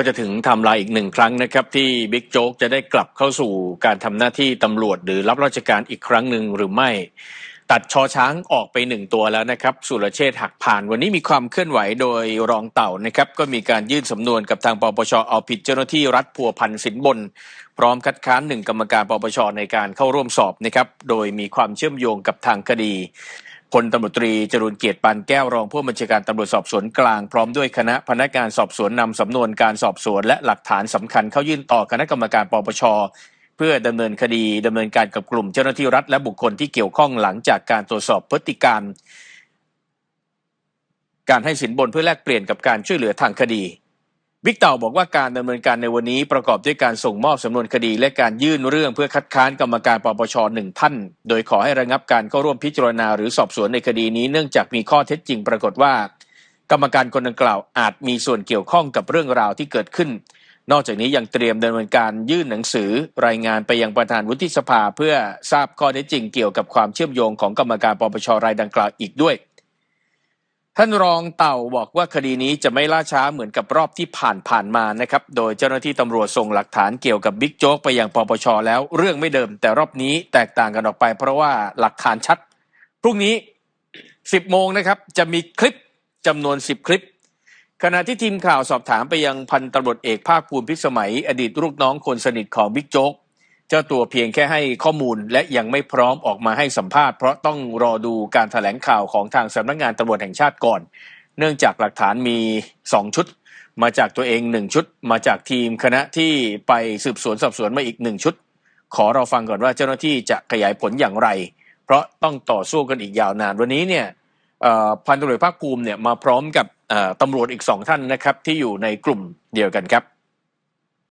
ก็จะถึงทำลายอีกหนึ่งครั้งนะครับ ที่บิ๊กโจ๊กจะได้กลับเข้าสู่การทำหน้าที่ตำรวจหรือรับราชการอีกครั้งหนึ่งหรือไม่ ตัดชอช้างออกไปหนึ่งตัวแล้วนะครับ สุรเชษหักผ่านวันนี้มีความเคลื่อนไหวโดยรองเต่านะครับ ก็มีการยื่นสำนวนกับทางปปชเอาผิดเจ้าหน้าที่รัฐพัวพันสินบน พร้อมคัดค้านหนึ่งกรรมการปปชในการเข้าร่วมสอบนะครับโดยมีความเชื่อมโยงกับทางคดี พลตำรวจตรีจรูนเกียรติปานแก้วรองผู้บัญชาการตำรวจสอบสวนกลาง พร้อมด้วยคณะพนักงานสอบสวนนำสำนวนการสอบสวนและหลักฐานสำคัญเข้ายื่นต่อคณะกรรมการปปชเพื่อดำเนินคดีดำเนินการกับกลุ่มเจ้าหน้าที่รัฐและบุคคลที่เกี่ยวข้องหลังจากการตรวจสอบพฤติการ การให้สินบนเพื่อแลกเปลี่ยนกับการช่วยเหลือทางคดี บิ๊กเต่าบอกว่าการดำเนินการในวันนี้ประกอบด้วยการส่งมอบสำนวนคดี และการยื่นเรื่องเพื่อคัดค้านกรรมการปปชหนึ่งท่าน โดยขอให้ระงับการเข้าร่วมพิจารณาหรือสอบสวนในคดีนี้เนื่องจากมีข้อเท็จจริงปรากฏว่า กรรมการคนดังกล่าวอาจมีส่วนเกี่ยวข้องกับเรื่องราวที่เกิดขึ้น นอกจากนี้ยังเตรียมดำเนินการยื่นหนังสือ รายงานไปยังประธานวุฒิสภาเพื่อทราบข้อเท็จจริงเกี่ยวกับความเชื่อมโยงของกรรมการปปชรายดังกล่าวอีกด้วย ท่านรองเต่าบอกว่าคดีนี้จะไม่ล่าช้าเหมือนกับรอบที่ผ่านผ่านมานะครับ โดยเจ้าหน้าที่ตำรวจส่งหลักฐานเกี่ยวกับบิ๊กโจ๊กไปยังปปชแล้ว เรื่องไม่เดิม แต่รอบนี้แตกต่างกันออกไป เพราะว่าหลักฐานชัด พรุ่งนี้ 10 โมงนะครับ จะมีคลิปจำนวน 10 คลิป ขณะที่ทีมข่าวสอบถามไปยังพันตำรวจเอกภาคภูมิพิสมัย อดีตลูกน้องคนสนิทของบิ๊กโจ๊ก เจ้าตัวเพียงแค่ให้ข้อมูลและยังไม่พร้อมออกมาให้สัมภาษณ์เพราะต้องรอดูการถแถลงข่าวของทางสำนักงานตำรวจแห่งชาติก่อน เนื่องจากหลักฐานมี 2 ชุด มาจากตัวเอง 1 ชุด มาจากทีมคณะที่ไปสืบสวนสอบสวนมาอีก 1 ชุด ขอเราฟังก่อนว่าเจ้าหน้าที่จะขยายผลอย่างไร เพราะต้องต่อสู้กันอีกยาวนานวันนี้เนี่ยพันตำรวจภาคภูมิเนี่ยมาพร้อมกับตำรวจอีกสองท่านนะครับที่อยู่ในกลุ่มเดียวกันครับ